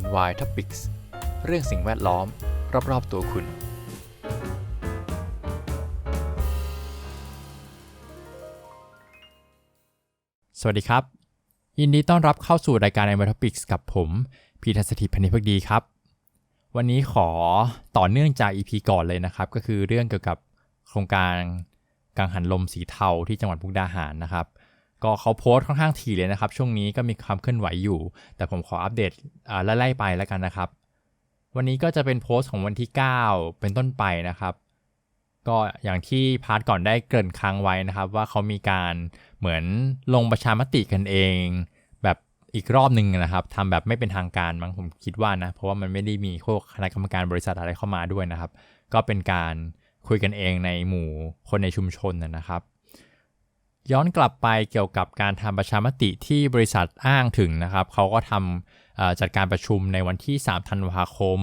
NY Topics เรื่องสิ่งแวดล้อม รอบ ๆ ตัวคุณ สวัสดีครับ ยินดีต้อนรับเข้าสู่รายการ NY Topics กับผม พีทัศถิพันธิพักดีครับ วันนี้ขอต่อเนื่องจาก EP ก่อนเลยนะครับ ก็คือเรื่องเกี่ยวกับโครงการกังหันลมสีเทาที่จังหวัดมุกดาหารนะครับ ก็เขาโพสต์ค่อนข้างถี่เลยนะครับ ช่วงนี้ก็มีความเคลื่อนไหวอยู่ แต่ผมขออัปเดตอ่าไล่ๆไปแล้วกันนะครับ วันนี้ก็จะเป็นโพสต์ของวันที่ 9 เป็นต้นไปนะครับ ก็อย่างที่พาร์ทก่อนได้เกริ่นค้างไว้นะครับ ว่าเขามีการเหมือนลงประชามติกันเอง แบบอีกรอบหนึ่งนะครับทำแบบไม่เป็นทางการมั้งผมคิดว่านะ เพราะว่ามันไม่ได้มีพวกคณะกรรมการบริษัทอะไรเข้ามาด้วยนะครับ ก็เป็นการคุยกันเองในหมู่คนในชุมชนนะครับ ย้อนกลับไปเกี่ยวกับการทำประชามติที่บริษัทอ้างถึงนะครับเขาก็ทำจัดการประชุมในวันที่ 3 ธันวาคม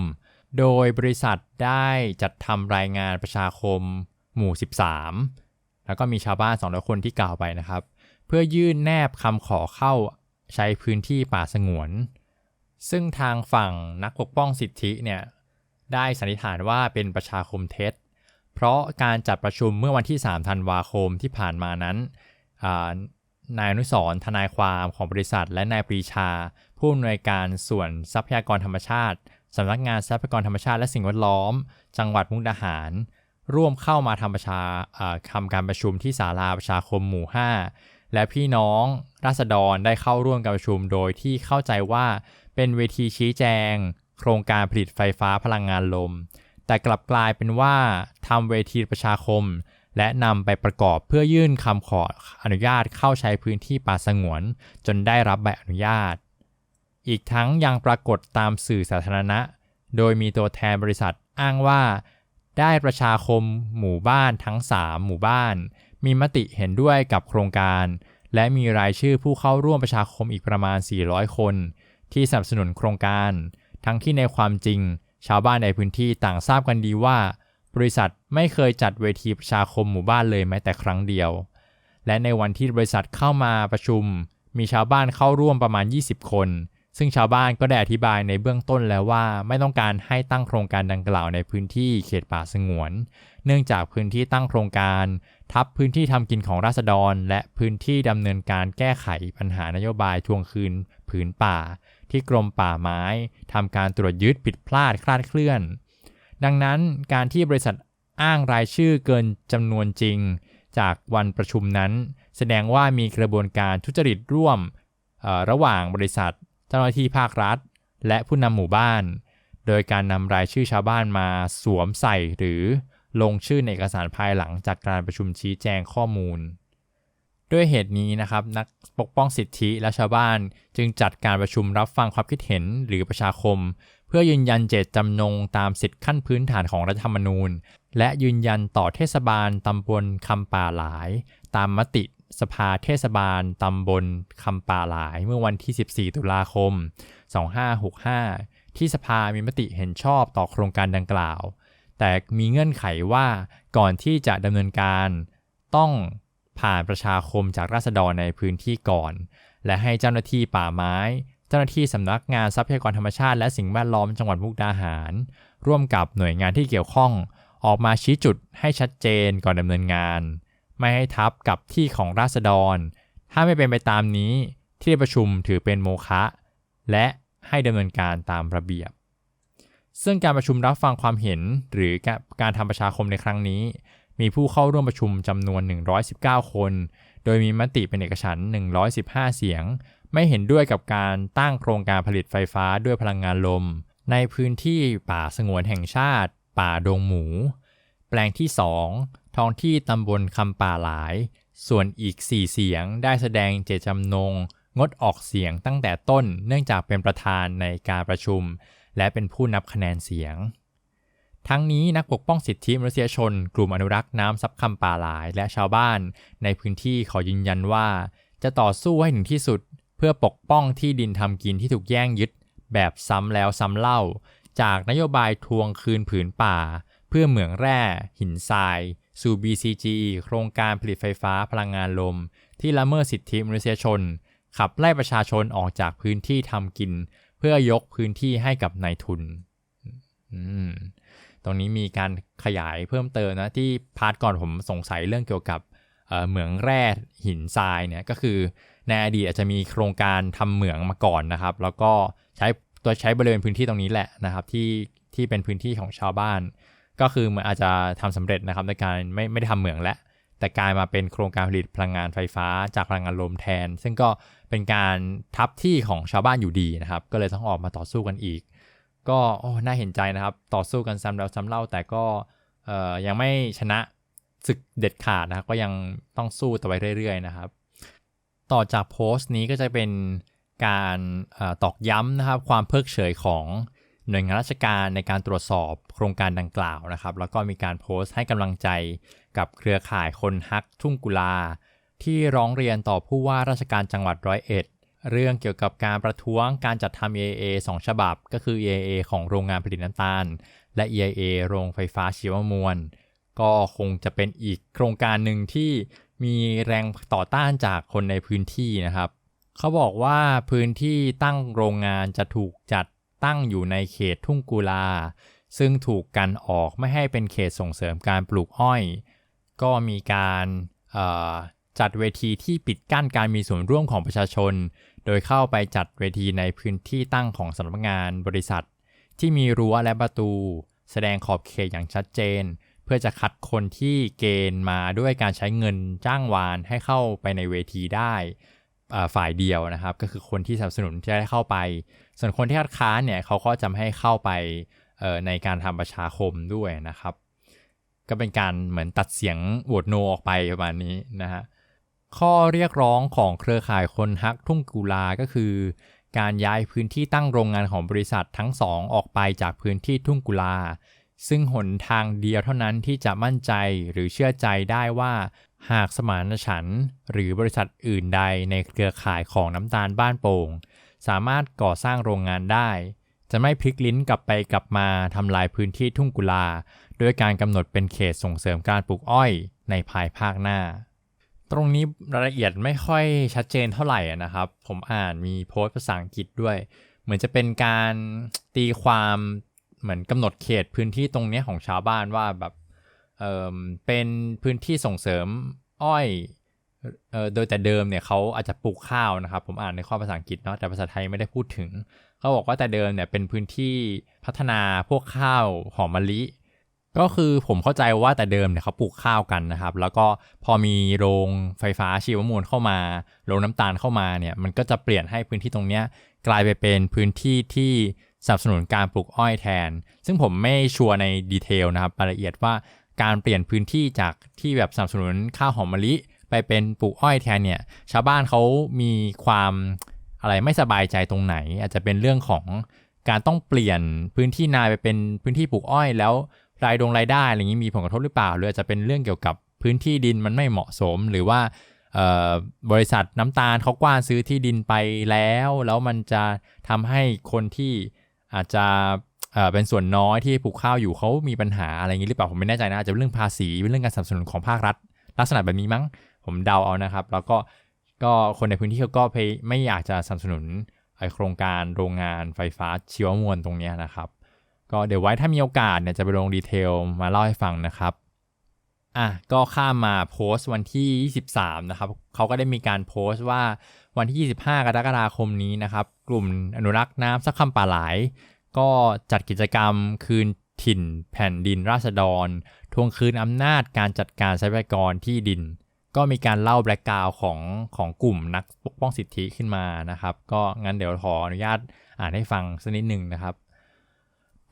โดยบริษัทได้จัดทำรายงานประชาคมหมู่ 13 แล้วก็มีชาวบ้าน200คนที่กล่าวไปนะครับ เพื่อยื่นแนบคำขอเข้าใช้พื้นที่ป่าสงวน ซึ่งทางฝั่งนักปกป้องสิทธิเนี่ยได้สันนิษฐานว่าเป็นประชาคมเท็จ เพราะการจัดประชุมเมื่อวันที่ 3 ธันวาคมที่ผ่านมานั้น นายอนุสรณ์ทนายความของบริษัท และนายปรีชา ผู้อำนวยการส่วนทรัพยากรธรรมชาติสำนักงานทรัพยากรธรรมชาติและสิ่งแวดล้อม จังหวัดมุกดาหาร ร่วมเข้ามาทำประชาอ่าทำการประชุมที่ศาลาประชาคมหมู่ 5 และพี่น้องราษฎรได้เข้าร่วมการประชุมโดยที่เข้าใจว่าเป็นเวทีชี้แจง โครงการผลิตไฟฟ้าพลังงานลม แต่กลับกลายเป็นว่าทำเวทีประชาคม และนำไปประกอบเพื่อยื่นคำขออนุญาตเข้าใช้พื้นที่ป่าสงวน จนได้รับใบอนุญาต อีกทั้งยังปรากฏตามสื่อสาธารณะ โดยมีตัวแทนบริษัทอ้างว่า ได้ประชาคมหมู่บ้านทั้ง 3 หมู่บ้าน มีมติเห็นด้วยกับโครงการ และมีรายชื่อผู้เข้าร่วมประชาคมอีกประมาณ 400 คน ที่สนับสนุนโครงการ ทั้งที่ในความจริง ชาวบ้านในพื้นที่ต่างทราบกันดีว่า บริษัทไม่เคยจัดเวทีประชาคมหมู่บ้านเลยแม้แต่ครั้งเดียว และในวันที่บริษัทเข้ามาประชุม มีชาวบ้านเข้าร่วมประมาณ 20 คน ซึ่งชาวบ้านก็ได้อธิบายในเบื้องต้นแล้วว่า ไม่ต้องการให้ตั้งโครงการดังกล่าวในพื้นที่เขตป่าสงวน เนื่องจากพื้นที่ตั้งโครงการ ทับพื้นที่ทำกินของราษฎร และพื้นที่ดำเนินการแก้ไขปัญหานโยบายทวงคืน ผืนป่า ที่กรมป่าไม้ทำการตรวจยึดผิดพลาดคลาดเคลื่อน ดังนั้นการที่บริษัทอ้างรายชื่อเกินจำนวนจริง จากวันประชุมนั้น แสดงว่ามีกระบวนการทุจริตร่วมระหว่างบริษัท เจ้าหน้าที่ภาครัฐ และผู้นำหมู่บ้าน โดยการนำรายชื่อชาวบ้านมาสวมใส่หรือลงชื่อในเอกสารภายหลังจากการประชุมชี้แจงข้อมูล ด้วยเหตุนี้นะครับนักปกป้องสิทธิและชาวบ้านจึงจัดการประชุมรับฟังความคิดเห็นหรือประชาคม เพื่อยืนยันเจตจำนงตามสิทธิขั้นพื้นฐานของรัฐธรรมนูญ และยืนยันต่อเทศบาลตำบลคำป่าหลาย ตามมติสภาเทศบาลตำบลคำป่าหลาย เมื่อวันที่ 14 ตุลาคม 2565 ที่สภามีมติเห็นชอบต่อโครงการดังกล่าว แต่มีเงื่อนไขว่าก่อนที่จะดำเนินการต้องผ่านประชาคมจากราษฎรในพื้นที่ก่อน และให้เจ้าหน้าที่ป่าไม้ เจ้าหน้าที่สำนักงานทรัพยากรธรรมชาติและสิ่งแวดล้อมจังหวัดมุกดาหาร ร่วมกับหน่วยงานที่เกี่ยวข้อง ออกมาชี้จุดให้ชัดเจนก่อนดำเนินงาน ไม่ให้ทับกับที่ของราษฎร ถ้าไม่เป็นไปตามนี้ที่ประชุมถือเป็นโมฆะและให้ดำเนินการตามระเบียบ ซึ่งการประชุมรับฟังความเห็นหรือการทำประชาคมในครั้งนี้ มีผู้เข้าร่วมประชุมจำนวน 119 คน โดยมีมติเป็นเอกฉันท์115 เสียง ไม่เห็นด้วยกับการตั้งโครงการผลิตไฟฟ้าด้วยพลังงานลม ในพื้นที่ป่าสงวนแห่งชาติ ป่าดงหมู แปลงที่ 2 ท้องที่ตำบลคำป่าหลาย ส่วนอีก 4 เสียงได้แสดงเจตจำนง งดออกเสียงตั้งแต่ต้นเนื่องจากเป็นประธานในการประชุม และเป็นผู้นับคะแนนเสียงทั้งนี้นักปกป้องสิทธิมนุษยชน กลุ่มอนุรักษ์น้ำซับคำป่าหลาย และชาวบ้าน ในพื้นที่ขอยืนยันว่า จะต่อสู้ให้ถึงที่สุด พื่อปกป้องที่ดินทำกินที่ถูกแย่งยึด แบบซ้ำแล้วซ้ำเล่า จากนโยบายทวงคืนผืนป่า เพื่อเหมืองแร่ หินทราย สู่ BCG โครงการผลิตไฟฟ้าพลังงานลม ที่ละเมิดสิทธิมนุษยชน ขับไล่ประชาชนออกจากพื้นที่ทำกิน เพื่อยกพื้นที่ให้กับนายทุนตรงนี้มีการขยายเพิ่มเติมนะที่พาร์ทก่อนผมสงสัยเรื่องเกี่ยวกับเหมืองแร่หินทรายเนี่ยก็คือ ในอดีตอาจจะมีโครงการทำเหมืองมาก่อนนะครับ แล้วก็ใช้ตัวใช้บริเวณพื้นที่ตรงนี้แหละนะครับ ที่ที่เป็นพื้นที่ของชาวบ้าน ก็คือมันอาจจะทำสำเร็จนะครับในการไม่ไม่ได้ทำเหมืองแล้วแต่กลายมาเป็นโครงการผลิตพลังงานไฟฟ้าจากพลังงานลมแทน ซึ่งก็เป็นการทับที่ของชาวบ้านอยู่ดีนะครับ ก็เลยต้องออกมาต่อสู้กันอีก ก็โอ้น่าเห็นใจนะครับ ต่อสู้กันซ้ำแล้วซ้ำเล่า แต่ก็ยังไม่ชนะศึกเด็ดขาดนะครับ ก็ยังต้องสู้ต่อไปเรื่อยๆนะครับ ต่อจากโพสต์นี้ก็จะเป็นการตอกย้ำนะครับความเพิกเฉยของหน่วยงานราชการในการตรวจสอบโครงการดังกล่าวนะครับ แล้วก็มีการโพสต์ให้กำลังใจกับเครือข่ายคนฮักทุ่งกุลา ที่ร้องเรียนต่อผู้ว่าราชการจังหวัดร้อยเอ็ดเรื่องเกี่ยวกับการประท้วงการจัดทำ EIA 2 ฉบับ ก็คือ EIA ของโรงงานผลิตน้ำตาล และ EIA โรงไฟฟ้าชีวมวล ก็คงจะเป็นอีกโครงการหนึ่งที่ มีแรงต่อต้านจากคนในพื้นที่นะครับ เขาบอกว่าพื้นที่ตั้งโรงงานจะถูกจัดตั้งอยู่ในเขตทุ่งกุลา ซึ่งถูกกันออกไม่ให้เป็นเขตส่งเสริมการปลูกอ้อย ก็มีการจัดเวทีที่ปิดกั้นการมีส่วนร่วมของประชาชน โดยเข้าไปจัดเวทีในพื้นที่ตั้งของสำนักงานบริษัท ที่มีรั้วและประตู แสดงขอบเขตอย่างชัดเจน เพื่อจะคัดคนที่เกณฑ์มาด้วยการใช้เงินจ้างวานให้เข้าไปในเวทีได้ฝ่ายเดียวนะครับ ก็คือคนที่สนับสนุนจะได้เข้าไป ส่วนคนที่คัดค้านเนี่ยเขาก็จะไม่ให้เข้าไปในการทำประชาคมด้วยนะครับ ก็เป็นการเหมือนตัดเสียงโหวตโนออกไปประมาณนี้นะฮะข้อเรียกร้องของเครือข่ายคนฮักทุ่งกุลาก็คือ การย้ายพื้นที่ตั้งโรงงานของบริษัททั้งสองออกไปจากพื้นที่ทุ่งกุลา ซึ่งหนทางเดียวเท่านั้นที่จะมั่นใจหรือเชื่อใจได้ว่า หากสมานฉันหรือบริษัทอื่นใดในเครือข่ายของน้ำตาลบ้านโป่ง สามารถก่อสร้างโรงงานได้ จะไม่พลิกลิ้นกลับไปกลับมาทำลายพื้นที่ทุ่งกุลาด้วยการกำหนดเป็นเขตส่งเสริมการปลูกอ้อยในภายภาคหน้า ตรงนี้รายละเอียดไม่ค่อยชัดเจนเท่าไหร่นะครับ ผมอ่านมีโพสต์ภาษาอังกฤษด้วย เหมือนจะเป็นการตีความ เหมือนกำหนดเขตพื้นที่ตรงนี้ของชาวบ้านว่าแบบเเป็นพื้นที่ส่งเสริมอ้อยเออโดยแต่เดิมเนี่ยเขาอาจจะปลูกข้าวนะครับ ผมอ่านในข้อภาษาอังกฤษเนาะแต่ภาษาไทยไม่ได้พูดถึงเขาบอกว่าแต่เดิมเนี่ยเป็นพื้นที่พัฒนาพวกข้าวหอมมะลิ ก็คือผมเข้าใจว่าแต่เดิมเนี่ยเขาปลูกข้าวกันนะครับ แล้วก็พอมีโรงไฟฟ้าชีวมวลเข้ามาโรงน้ำตาลเข้ามาเนี่ยมันก็จะเปลี่ยนให้พื้นที่ตรงนี้กลายไปเป็นพื้นที่ที่ สนับสนุนการปลูกอ้อยแทน ซึ่งผมไม่ชัวร์ในดีเทลนะครับรายละเอียดว่าการเปลี่ยนพื้นที่จากที่แบบสนับสนุนข้าวหอมมะลิ ไปเป็นปลูกอ้อยแทนเนี่ย ชาวบ้านเขามีความอะไรไม่สบายใจตรงไหน อาจจะเป็นเรื่องของการต้องเปลี่ยนพื้นที่นาไปเป็นพื้นที่ปลูกอ้อย แล้วรายดงรายได้อะไรอย่างนี้มีผลกระทบหรือเปล่า หรืออาจจะเป็นเรื่องเกี่ยวกับพื้นที่ดินมันไม่เหมาะสมหรือว่าบริษัทน้ำตาลเขากว้านซื้อที่ดินไปแล้ว แล้วมันจะทำให้คนที่ อาจจะเป็นส่วนน้อยที่ปลูกข้าวอยู่เขามีปัญหาอะไรอย่างนี้หรือเปล่าผมไม่แน่ใจนะอาจจะเป็นเรื่องภาษีเป็นเรื่องการสนับสนุนของภาครัฐ ลักษณะแบบนี้มั้งผมเดาเอานะครับ แล้วก็ก็คนในพื้นที่เขาก็ไม่อยากจะสนับสนุนโครงการโรงงานไฟฟ้าชีวมวลตรงนี้นะครับ ก็เดี๋ยวไว้ถ้ามีโอกาสเนี่ยจะไปลงดีเทลมาเล่าให้ฟังนะครับอะก็ข้ามมาโพสต์วันที่ 23 นะครับเขาก็ได้มีการโพสต์ว่า วันที่ 25 กรกฎาคมนี้นะครับ กลุ่มอนุรักษ์น้ำสักคำป่าหลาย ก็จัดกิจกรรมคืนถิ่น แผ่นดินราษฎร ทวงคืนอำนาจการจัดการทรัพยากรที่ดิน ก็มีการเล่าแบล็กกราวของของกลุ่มนักปกป้องสิทธิขึ้นมานะครับ ก็งั้นเดี๋ยวขออนุญาตอ่านให้ฟังสักนิดหนึ่งนะครับ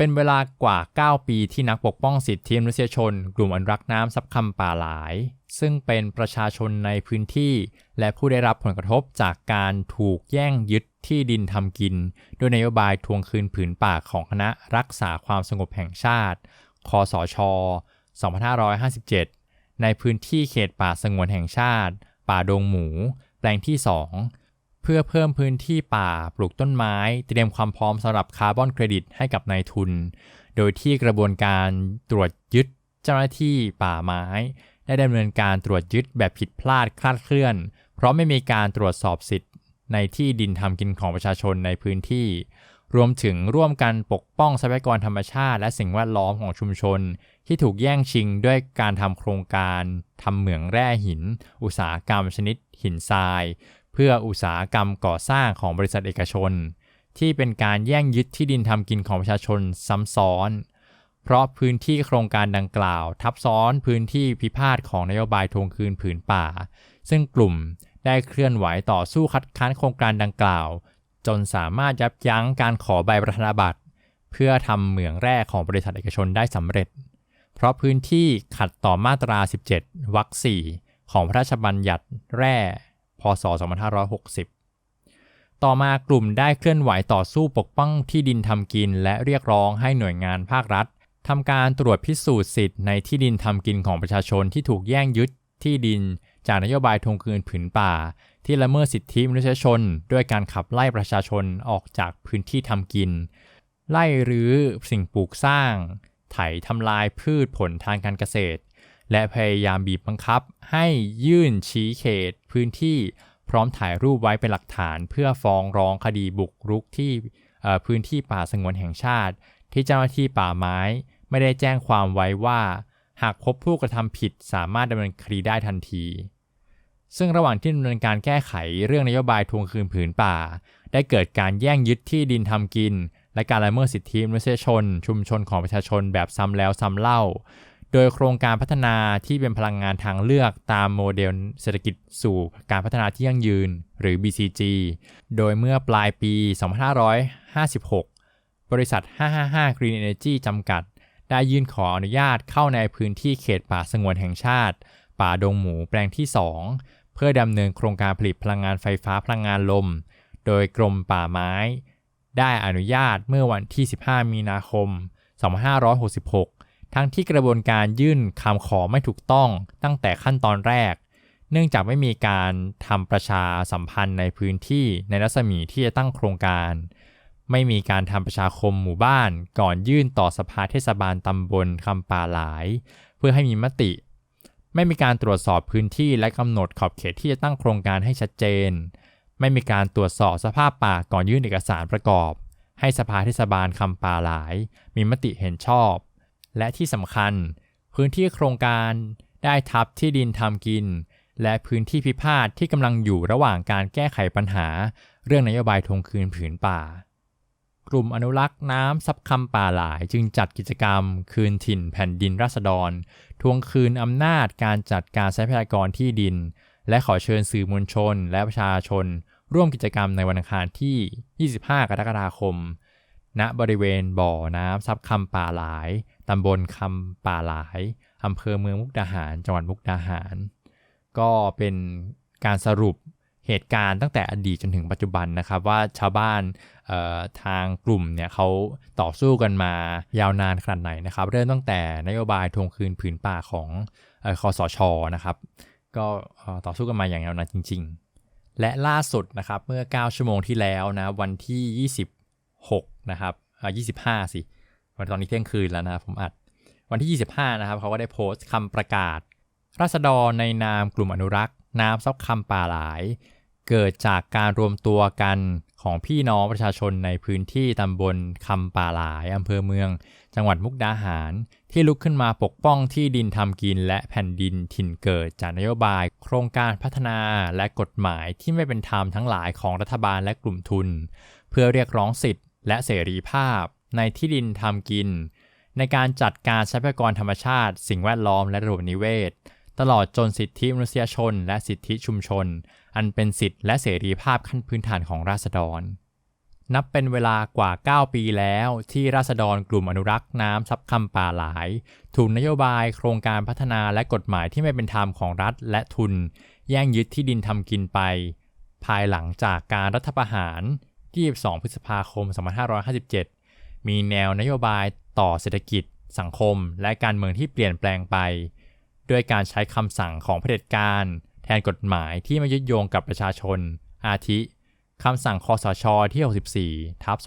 เป็นเวลากว่า 9 ปีที่นักปกป้องสิทธิมนุษยชน กลุ่มอนุรักษ์น้ำซับคำป่าหลาย ซึ่งเป็นประชาชนในพื้นที่ และผู้ได้รับผลกระทบจากการถูกแย่งยึดที่ดินทำกิน ด้วยนโยบายทวงคืนผืนป่าของคณะรักษาความสงบแห่งชาติ คสช 2557 ในพื้นที่เขตป่าสงวนแห่งชาติ ป่าดงหมู แปลงที่ 2 เพื่อเพิ่มพื้นที่ป่าปลูกต้นไม้ เตรียมความพร้อมสำหรับคาร์บอนเครดิตให้กับนายทุน โดยที่กระบวนการตรวจยึดเจ้าหน้าที่ป่าไม้ ได้ดำเนินการตรวจยึดแบบผิดพลาดคลาดเคลื่อน เพราะไม่มีการตรวจสอบสิทธิ์ในที่ดินทำกินของประชาชนในพื้นที่ รวมถึงร่วมกันปกป้องทรัพยากรธรรมชาติ และสิ่งแวดล้อมของชุมชน ที่ถูกแย่งชิงด้วยการทำโครงการทำเหมืองแร่หิน อุตสาหกรรมชนิดหินทราย พื่ออุตสาหกรรมก่อสร้างของบริษัทเอกชน ที่เป็นการแย่งยึดที่ดินทำกินของประชาชนซ้ำซ้อน เพราะพื้นที่โครงการดังกล่าว ทับซ้อนพื้นที่พิพาทของนโยบายทวงคืนผืนป่า ซึ่งกลุ่มได้เคลื่อนไหวต่อสู้คัดค้านโครงการดังกล่าว จนสามารถยับยั้งการขอใบประธานาบัตรเพื่อทำเหมืองแร่ของบริษัทเอกชนได้สำเร็จ เพราะพื้นที่ขัดต่อมาตรา 17วรรค4ของพระราชบัญญัติแร่ พศ 2560 ต่อมากลุ่มได้เคลื่อนไหวต่อสู้ปกป้องที่ดินทำกิน และเรียกร้องให้หน่วยงานภาครัฐทำการตรวจพิสูจน์สิทธิ์ในที่ดินทำกินของประชาชนที่ถูกแย่งยึดที่ดิน จากนโยบายทวงคืนผืนป่า ที่ละเมิดสิทธิมนุษยชน ด้วยการขับไล่ประชาชนออกจากพื้นที่ทำกิน ไล่รื้อสิ่งปลูกสร้าง ไถทำลายพืชผลทางการเกษตร และพยายามบีบบังคับ ให้ยื่นชี้เขตพื้นที่พร้อมถ่ายรูปไว้เป็นหลักฐาน เพื่อฟ้องร้องคดีบุกรุกที่พื้นที่ป่าสงวนแห่งชาติ ที่เจ้าหน้าที่ป่าไม้ ไม่ได้แจ้งความไว้ว่า หากพบผู้กระทำผิดสามารถดำเนินคดีได้ทันที ซึ่งระหว่างที่ดำเนินการแก้ไขเรื่องนโยบายทวงคืนผืนป่า ได้เกิดการแย่งยึดที่ดินทำกิน และการละเมิดสิทธิมนุษยชน ชุมชนของประชาชนแบบซ้ำแล้วซ้ำเล่า โดยโครงการพัฒนาที่เป็นพลังงานทางเลือกตามโมเดลเศรษฐกิจสู่การพัฒนาที่ยั่งยืน หรือ BCG โดยเมื่อปลายปี 2556 บริษัท 555 Green Energy จำกัด ได้ยื่นขออนุญาตเข้าในพื้นที่เขตป่าสงวนแห่งชาติ ป่าดงหมูแปลงที่ 2 เพื่อดำเนินโครงการผลิตพลังงานไฟฟ้าพลังงานลม โดยกรมป่าไม้ ได้อนุญาตเมื่อวันที่ 15 มีนาคม 2566 ทั้งที่กระบวนการยื่นคำขอไม่ถูกต้องตั้งแต่ขั้นตอนแรก เนื่องจากไม่มีการทำประชาสัมพันธ์ในพื้นที่ในรัศมีที่จะตั้งโครงการ ไม่มีการทำประชาคมหมู่บ้าน ก่อนยื่นต่อสภาเทศบาลตำบลคำป่าหลาย เพื่อให้มีมติ ไม่มีการตรวจสอบพื้นที่และกำหนดขอบเขตที่จะตั้งโครงการให้ชัดเจน ไม่มีการตรวจสอบสภาพป่าก่อนยื่นเอกสารประกอบ ให้สภาเทศบาลคำป่าหลาย มีมติเห็นชอบ และที่สำคัญ พื้นที่โครงการได้ทับที่ดินทำกิน และพื้นที่พิพาทที่กำลังอยู่ระหว่างการแก้ไขปัญหา เรื่องนโยบายทวงคืนผืนป่า กลุ่มอนุรักษ์น้ำซับคำป่าหลายจึงจัดกิจกรรม คืนถิ่นแผ่นดินราษฎร ทวงคืนอำนาจการจัดการทรัพยากรที่ดิน และขอเชิญสื่อมวลชน และประชาชน ร่วมกิจกรรมในวันอังคารที่ 25 กรกฎาคมณบริเวณบ่อน้ำซับคำป่าหลาย ตำบลคำป่าหลายอำเภอเมืองมุกดาหาร จังหวัดมุกดาหาร ก็เป็นการสรุปเหตุการณ์ตั้งแต่อดีตจนถึงปัจจุบันนะครับว่าชาวบ้านทางกลุ่มเนี่ยเขาต่อสู้กันมายาวนานขนาดไหนนะครับ เริ่มตั้งแต่นโยบายทวงคืนผืนป่าของคอสชนะครับ ก็ต่อสู้กันมาอย่างยาวนานจริง ๆ และล่าสุดนะครับเมื่อ 9 ชั่วโมงที่แล้วนะวันที่ 26 นะครับ25 สิ วันตอนนี้เที่ยงคืนแล้วนะผมอัด วันที่ 25 นะครับเขาก็ได้โพสต์คำประกาศ ราษฎรในนามกลุ่มอนุรักษ์ น้ำซับคำป่าหลาย เกิดจากการรวมตัวกันของพี่น้องประชาชนในพื้นที่ตำบลคำป่าหลายอำเภอเมือง จังหวัดมุกดาหาร ที่ลุกขึ้นมาปกป้องที่ดินทำกินและแผ่นดินถิ่นเกิดจากนโยบาย โครงการพัฒนาและกฎหมายที่ไม่เป็นธรรมทั้งหลายของรัฐบาลและกลุ่มทุน เพื่อเรียกร้องสิทธิ์และเสรีภาพ ในที่ดินทำกิน ในการจัดการทรัพยากรธรรมชาติ สิ่งแวดล้อมและระบบนิเวศ ตลอดจนสิทธิมนุษยชน และสิทธิชุมชน อันเป็นสิทธิและเสรีภาพขั้นพื้นฐานของราษฎร นับเป็นเวลากว่า 9 ปีแล้วที่ราษฎรกลุ่มอนุรักษ์น้ำซับคำป่าหลาย ถูกนโยบายโครงการพัฒนาและกฎหมายที่ไม่เป็นธรรมของรัฐและทุน แย่งยึดที่ดินทำกินไป ภายหลังจากการรัฐประหารที่22พฤษภาคม 2557 มีแนวนโยบายต่อเศรษฐกิจ สังคม และการเมืองที่เปลี่ยนแปลงไป ด้วยการใช้คำสั่งของเผด็จการ แทนกฎหมายที่ไม่ยึดโยงกับประชาชน อาทิคำสั่งคอสชที่ 64ทับ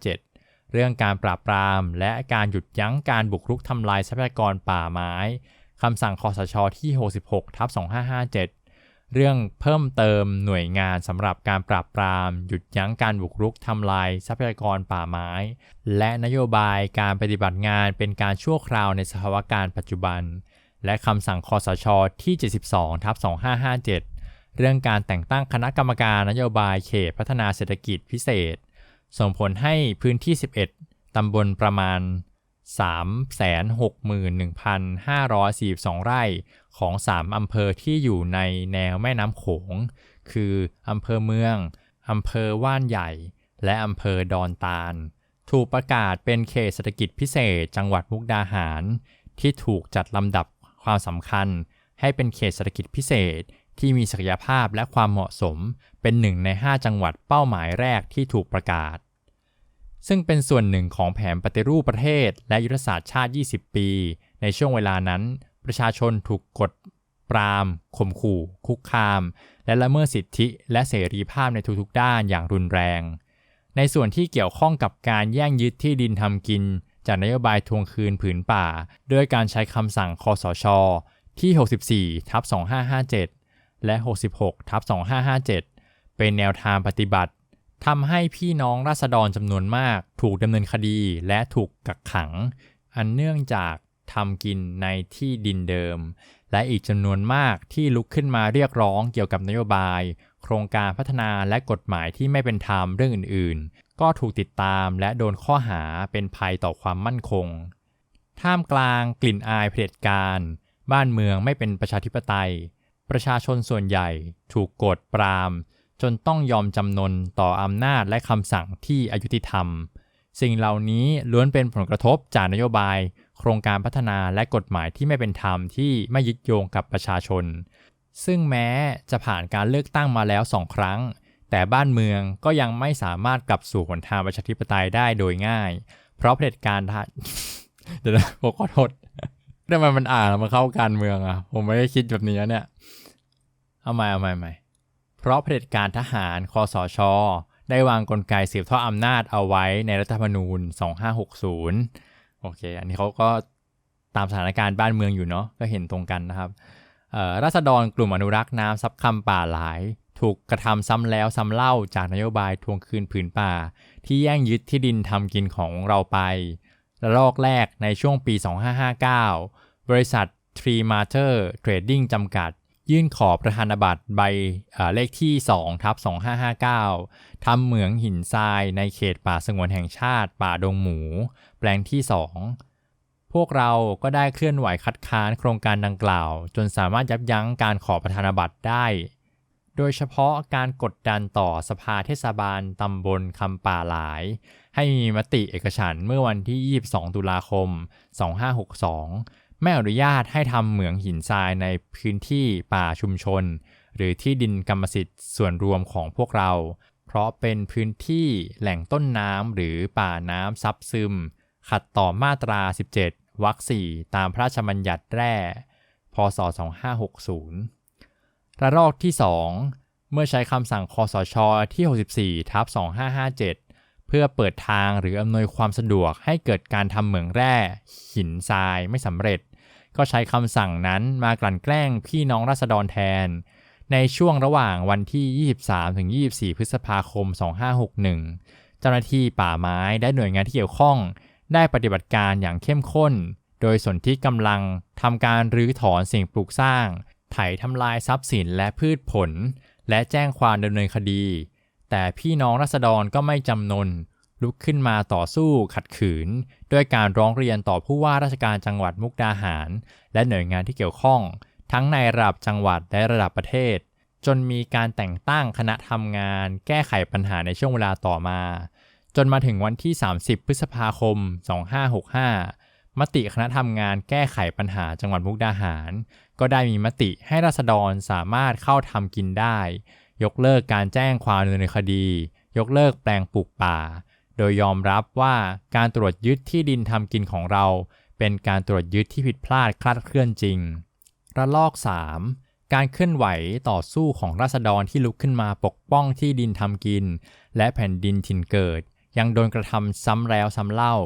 2557 เรื่องการปราบปราม และการหยุดยั้งการบุกรุกทำลายทรัพยากรป่าไม้คำสั่งคอสชที่ 66ทับ2557 เรื่องเพิ่มเติมหน่วยงานสำหรับการปราบปราม หยุดยั้งการบุกรุกทำลายทรัพยากรป่าไม้ และนโยบายการปฏิบัติงานเป็นการชั่วคราวในสภาวะการปัจจุบัน และคำสั่งคอสชที่ 72ทับ2557 เรื่องการแต่งตั้งคณะกรรมการนโยบายเขตพัฒนาเศรษฐกิจพิเศษ ส่งผลให้พื้นที่ 11 ตำบลประมาณ 361,542 ไร่ของ 3 อำเภอที่อยู่ในแนวแม่น้ำโขง คืออำเภอเมือง อำเภอว่านใหญ่ และอำเภอดอนตาล ถูกประกาศเป็นเขตเศรษฐกิจพิเศษจังหวัดมุกดาหาร ที่ถูกจัดลำดับความสำคัญ ให้เป็นเขตเศรษฐกิจพิเศษที่มีศักยภาพและความเหมาะสมเป็นหนึ่งใน 5 จังหวัดเป้าหมายแรกที่ถูกประกาศ ซึ่งเป็นส่วนหนึ่งของแผนปฏิรูปประเทศ และยุทธศาสตร์ชาติ 20 ปี ในช่วงเวลานั้น ประชาชนถูกกดปรามข่มขู่ คุกคาม และละเมิดสิทธิ และเสรีภาพในทุกๆ ด้านอย่างรุนแรง ในส่วนที่เกี่ยวข้องกับการแย่งยึดที่ดินทำกิน จากนโยบายทวงคืนผืนป่า ด้วยการใช้คำสั่งคอสช ที่ 64 ทับ 2557 และ 66 ทับ 2557 เป็นแนวทางปฏิบัติ ทำให้พี่น้องราษฎรจำนวนมาก ถูกดำเนินคดีและถูกกักขัง อันเนื่องจากทำกินในที่ดินเดิม และอีกจำนวนมากที่ลุกขึ้นมาเรียกร้องเกี่ยวกับนโยบาย โครงการพัฒนาและกฎหมายที่ไม่เป็นธรรมเรื่องอื่น ๆ ก็ถูกติดตามและโดนข้อหาเป็นภัยต่อความมั่นคง ท่ามกลางกลิ่นอายเผด็จการ บ้านเมืองไม่เป็นประชาธิปไตย ประชาชนส่วนใหญ่ ถูกกดปราม จนต้องยอมจำนนต่ออำนาจและคำสั่งที่อายุติธรรม สิ่งเหล่านี้ล้วนเป็นผลกระทบจากนโยบาย โครงการพัฒนาและกฎหมายที่ไม่เป็นธรรมที่ไม่ยึดโยงกับประชาชน ซึ่งแม้จะผ่านการเลือกตั้งมาแล้วสองครั้ง แต่บ้านเมืองก็ยังไม่สามารถกลับสู่หนทางประชาธิปไตยได้โดยง่าย เพราะเผด็จการเดี๋ยวนะผมขอโทษทำไมมันอ่านแล้วมาเข้าการเมืองอะ ผมไม่ได้คิดแบบนี้เนี่ย เอาใหม่เอาใหม่ใหม่ เพราะเผด็จการทหารคอสช ได้วางกลไกสืบทอดอำนาจเอาไว้ในรัฐธรรมนูญ 2560 โอเค อันนี้เขาก็ตามสถานการณ์บ้านเมืองอยู่เนาะก็เห็นตรงกันนะครับราษฎรกลุ่มอนุรักษ์น้ำซับคำป่าหลาย ถูกกระทำซ้ำแล้วซ้ำเล่าจากนโยบายทวงคืนผืนป่า ที่แย่งยึดที่ดินทำกินของเราไประลอกแรกในช่วงปี 2559 บริษัท Tree Matter Trading จำกัด ยื่นขอประธานบัตรใบเอ่อเลขที่2ทับ2559 ทำเหมืองหินทรายในเขตป่าสงวนแห่งชาติ ป่าดงหมู แปลงที่ 2 พวกเราก็ได้เคลื่อนไหวคัดค้านโครงการดังกล่าว จนสามารถยับยั้งการขอประธานบัตรได้ โดยเฉพาะการกดดันต่อสภาเทศบาลตำบลคำป่าหลาย ให้มีมติเอกฉันเมื่อวันที่ 22 ตุลาคม 2562 ไม่อนุญาตให้ทำเหมืองหินทรายในพื้นที่ป่าชุมชน หรือที่ดินกรรมสิทธิ์ส่วนรวมของพวกเรา เพราะเป็นพื้นที่แหล่งต้นน้ำหรือป่าน้ำซับซึม ขัดต่อมาตรา 17วรรค4ตามพระราชบัญญัติแร่ พศ 2560 ระลอกที่ 2 เมื่อใช้คำสั่งคอสชที่ 64ทับ2557เพื่อเปิดทางหรืออำนวยความสะดวกให้เกิดการทำเหมืองแร่ หินทรายไม่สำเร็จ ก็ใช้คำสั่งนั้นมากลั่นแกล้งพี่น้องราษฎรแทน ในช่วงระหว่างวันที่ 23-24 พฤษภาคม 2561 เจ้าหน้าที่ป่าไม้และหน่วยงานที่เกี่ยวข้อง ได้ปฏิบัติการอย่างเข้มข้น โดยสนที่กำลังทำการรื้อถอนสิ่งปลูกสร้าง ไถทำลายทรัพย์สินและพืชผล และแจ้งความดำเนินคดี แต่พี่น้องราษฎรก็ไม่จำนน ลุกขึ้นมาต่อสู้ขัดขืน ด้วยการร้องเรียนต่อผู้ว่าราชการจังหวัดมุกดาหาร และหน่วยงานที่เกี่ยวข้อง ทั้งในระดับจังหวัดและระดับประเทศ จนมีการแต่งตั้งคณะทำงาน แก้ไขปัญหาในช่วงเวลาต่อมา จนมาถึงวันที่ 30 พฤษภาคม 2565 มติคณะทำงานแก้ไขปัญหาจังหวัดมุกดาหาร ก็ได้มีมติให้ราษฎรสามารถเข้าทำกินได้ ยกเลิกการแจ้งความดำเนินคดี ยกเลิกแปลงปลูกป่า โดยยอมรับว่าการตรวจยึดที่ดินทำกินของเรา เป็นการตรวจยึดที่ผิดพลาดคลาดเคลื่อนจริง ระลอก 3 การเคลื่อนไหวต่อสู้ของราษฎรที่ลุกขึ้นมาปกป้องที่ดินทำกิน และแผ่นดินถิ่นเกิด ยังโดนกระทำซ้ำแล้วซ้ำเล่า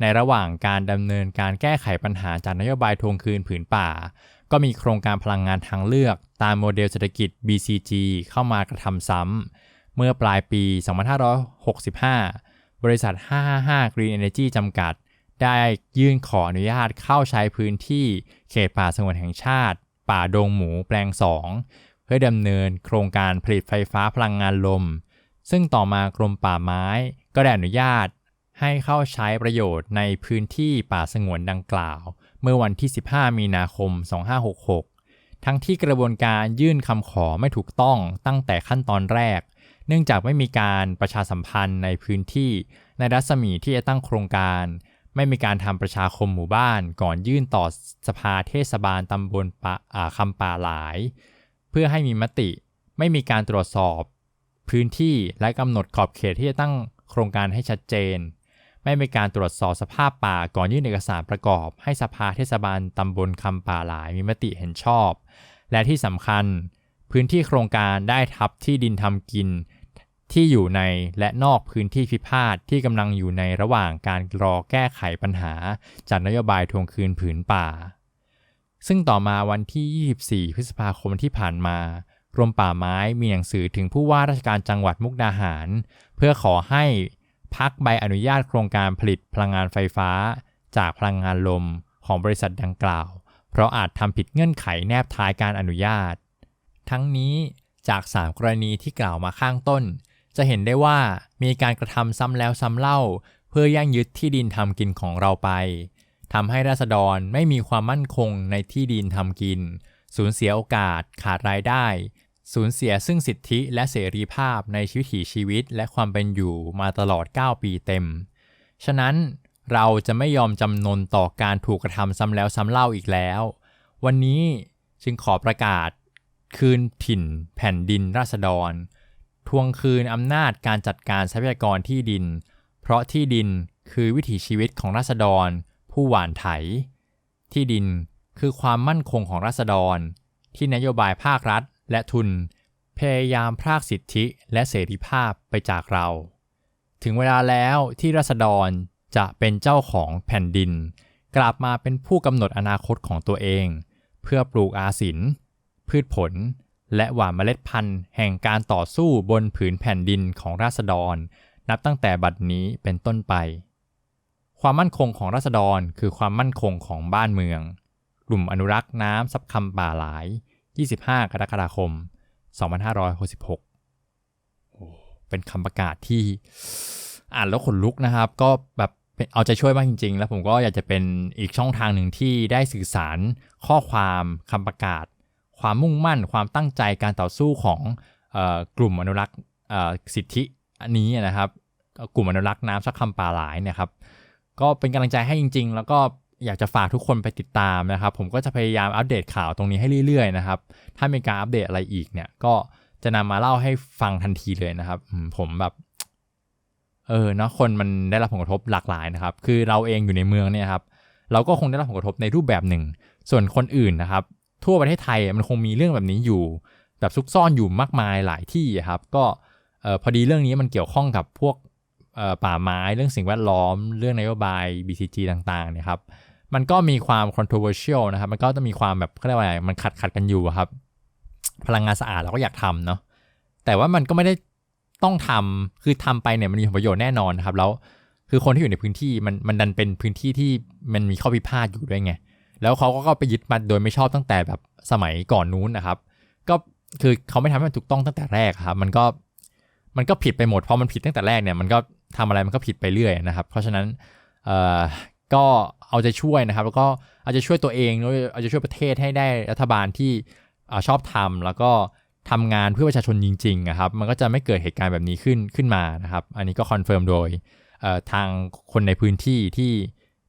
ในระหว่างการดำเนินการแก้ไขปัญหาจากนโยบายทวงคืนผืนป่า ก็มีโครงการพลังงานทางเลือก ตามโมเดลเศรษฐกิจ BCG เข้ามากระทำซ้ำเมื่อปลายปี 2565 บริษัท 555 Green Energy จำกัด ได้ยื่นขออนุญาตเข้าใช้พื้นที่เขตป่าสงวนแห่งชาติ ป่าดงหมูแปลง 2 เพื่อดำเนินโครงการผลิตไฟฟ้าพลังงานลม ซึ่งต่อมากรมป่าไม้ก็ได้อนุญาตให้เข้าใช้ประโยชน์ในพื้นที่ป่าสงวนดังกล่าว เมื่อวันที่ 15 มีนาคม 2566 ทั้งที่กระบวนการยื่นคำขอไม่ถูกต้องตั้งแต่ขั้นตอนแรก นื่องจากไม่มีการประชาสัมพันธ์ในพื้นที่ในรัศมีที่จะตั้งโครงการ ไม่มีการทำประชาคมหมู่บ้าน ก่อนยื่นต่อสภาเทศบาลตำบลปะอาคำป่าหลาย เพื่อให้มีมติ ไม่มีการตรวจสอบ พื้นที่และกำหนดขอบเขตที่จะตั้งโครงการให้ชัดเจน ไม่มีการตรวจสอบสภาพป่าก่อนยื่นเอกสารประกอบ ให้สภาเทศบาลตำบลคำป่าหลาย มีมติเห็นชอบ และที่สำคัญ พื้นที่โครงการได้ทับที่ดินทำกิน ที่อยู่ในและนอกพื้นที่พิพาทที่กำลังอยู่ในระหว่างการรอแก้ไขปัญหา จากนโยบายทวงคืนผืนป่า ซึ่งต่อมาวันที่ 24 พฤษภาคมที่ผ่านมากรมป่าไม้มีหนังสือถึงผู้ว่าราชการจังหวัดมุกดาหาร เพื่อขอให้พักใบอนุญาตโครงการผลิตพลังงานไฟฟ้า จากพลังงานลมของบริษัทดังกล่าว เพราะอาจทำผิดเงื่อนไขแนบท้ายการอนุญาต ทั้งนี้จาก 3 กรณีที่กล่าวมาข้างต้น จะเห็นได้ว่ามีการกระทำซ้ำแล้วซ้ำเล่า เพื่อย่างยึดที่ดินทำกินของเราไปทำให้ราษฎรไม่มีความมั่นคงในที่ดินทำกิน สูญเสียโอกาส ขาดรายได้ สูญเสียซึ่งสิทธิและเสรีภาพในชีวิตชีวิตและความเป็นอยู่มาตลอด 9 ปีเต็ม ฉะนั้นเราจะไม่ยอมจำนนต่อการถูกกระทำซ้ำแล้วซ้ำเล่าอีกแล้ว วันนี้จึงขอประกาศ คืนถิ่นแผ่นดินราษฎร ทวงคืนอำนาจการจัดการทรัพยากรที่ดิน เพราะที่ดินคือวิถีชีวิตของราษฎร ผู้หวานไถ ที่ดินคือความมั่นคงของราษฎร ที่นโยบายภาครัฐและทุน พยายามพรากสิทธิและเสรีภาพไปจากเรา ถึงเวลาแล้วที่ราษฎรจะเป็นเจ้าของแผ่นดิน กลับมาเป็นผู้กำหนดอนาคตของตัวเอง เพื่อปลูกอาศินพืชผล และหว่านเมล็ดพันธุ์แห่งการต่อสู้บนผืนแผ่นดินของราษฎร นับตั้งแต่บัดนี้เป็นต้นไป ความมั่นคงของราษฎรคือความมั่นคงของบ้านเมือง กลุ่มอนุรักษ์น้ำซับคำป่าหลาย 25 กรกฎาคม 2566โอ้เป็นคำประกาศที่อ่านแล้วขนลุกนะครับ ก็แบบเอาใจช่วยมากจริง ๆ แล้วผมก็อยากจะเป็นอีกช่องทางหนึ่งที่ได้สื่อสารข้อความคำประกาศ ความมุ่งมั่นความตั้งใจการต่อสู้ของออกลุ่มอนุรักษ์สิทธิอันนี้นะครับ กลุ่มอนุรักษ์น้ำสักคำป่าหลายเนะครับก็เป็นกำลังใจให้จริง ๆ แล้วก็อยากจะฝากทุกคนไปติดตามนะครับ ผมก็จะพยายามอัปเดตข่าวตรงนี้ให้เรื่อยๆนะครับถ้ามีการอัปเดตอะไรอีกเนี่ยก็จะนำมาเล่าให้ฟังทันทีเลยนะครับ ผมแบบเออเนาะคนมันได้รับผลกระทบหลากหลายนะครับ คือเราเองอยู่ในเมืองเนี่ยครับ เราก็คงได้รับผลกระทบในรูปแบบหนึ่ง ส่วนคนอื่นนะครับ ทั่วประเทศไทยมันคงมีเรื่องแบบนี้อยู่ แบบซุกซ่อนอยู่มากมายหลายที่ครับ ก็พอดีเรื่องนี้มันเกี่ยวข้องกับพวกป่าไม้เรื่องสิ่งแวดล้อม เรื่องนโยบาย BCG ต่างๆเนี่ยครับ มันก็มีความ controversial นะครับ มันก็จะมีความแบบเขาเรียกว่าอะไรมันขัดขัดกันอยู่ครับ พลังงานสะอาดเราก็อยากทำเนาะแต่ว่ามันก็ไม่ได้ต้องทำคือทำไปเนี่ยมันมีผลประโยชน์แน่นอนนะครับ แล้วคือคนที่อยู่ในพื้นที่มันมันดันเป็นพื้นที่ที่มันมีข้อพิพาทอยู่ด้วยไง แล้วเขาก็ไปยึดมาโดยไม่ชอบตั้งแต่แบบสมัยก่อนนู้นนะครับ ก็คือเขาไม่ทำให้มันถูกต้องตั้งแต่แรกครับ มันก็มันก็ผิดไปหมดพอมันผิดตั้งแต่แรกเนี่ยมันก็ทำอะไรมันก็ผิดไปเรื่อยนะครับ เพราะฉะนั้นเอ่อก็เอาใจช่วยนะครับ แล้วก็เอาใจช่วยตัวเองด้วยเอาใจช่วยประเทศให้ได้รัฐบาลที่ชอบทำแล้วก็ทำงานเพื่อประชาชนจริงๆนะครับ มันก็จะไม่เกิดเหตุการณ์แบบนี้ขึ้นขึ้นมานะครับ อันนี้ก็คอนเฟิร์มโดยทางคนในพื้นที่ที่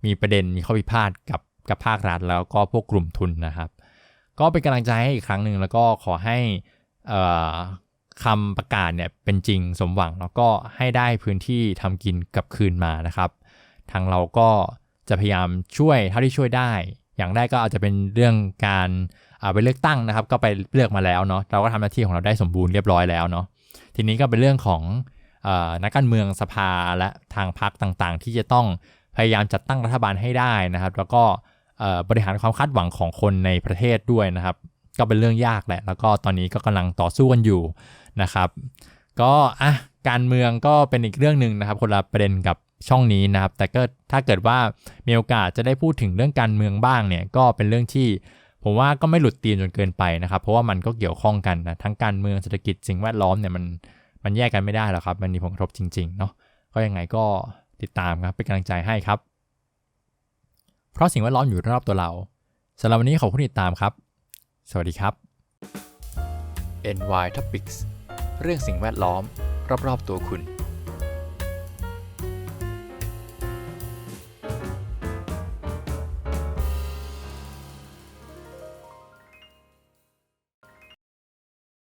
มีประเด็นมีข้อพิพาทกับ กับภาครัฐแล้วก็พวกกลุ่มทุนนะครับ ก็เป็นกำลังใจให้อีกครั้งหนึ่งแล้วก็ขอให้คำประกาศเนี่ยเป็นจริงสมหวังแล้วก็ให้ได้พื้นที่ทำกินกับคืนมานะครับ ทางเราก็จะพยายามช่วยเท่าที่ช่วยได้ อย่างแรกก็อาจจะเป็นเรื่องการาไปเลือกตั้งนะครับ ก็ไปเลือกมาแล้วเนาะเราก็ทำหน้าที่ของเราได้สมบูรณ์เรียบร้อยแล้วเนาะทีนี้ก็เป็นเรื่องของอนักการเมืองสภาและทางพรรคต่างๆ ที่จะต้องพยายามจัดตั้งรัฐบาลให้ได้นะครับ แล้วก็ บริหารความคาดหวังของคนในประเทศด้วยนะครับ ก็เป็นเรื่องยากแหละ แล้วก็ตอนนี้ก็กำลังต่อสู้กันอยู่นะครับ ก็อะการเมืองก็เป็นอีกเรื่องหนึ่งนะครับ คนละประเด็นกับช่องนี้นะครับ แต่ก็ถ้าเกิดว่ามีโอกาสจะได้พูดถึงเรื่องการเมืองบ้างเนี่ยก็เป็นเรื่องที่ผมว่าก็ไม่หลุดธีมจนเกินไปนะครับ เพราะว่ามันก็เกี่ยวข้องกันนะทั้งการเมืองเศรษฐกิจสิ่งแวดล้อมเนี่ยมันมันแยกกันไม่ได้หรอกครับ มันมีผลกระทบจริงๆเนาะก็ยังไงก็ติดตามครับเป็นกำลังใจให้ครับ เพราะสิ่งแวดล้อมอยู่รอบตัวเราสำหรับวันนี้ขอบคุณที่ติดตามครับ สวัสดีครับ NY Topics เรื่องสิ่งแวดล้อม รอบๆตัวคุณ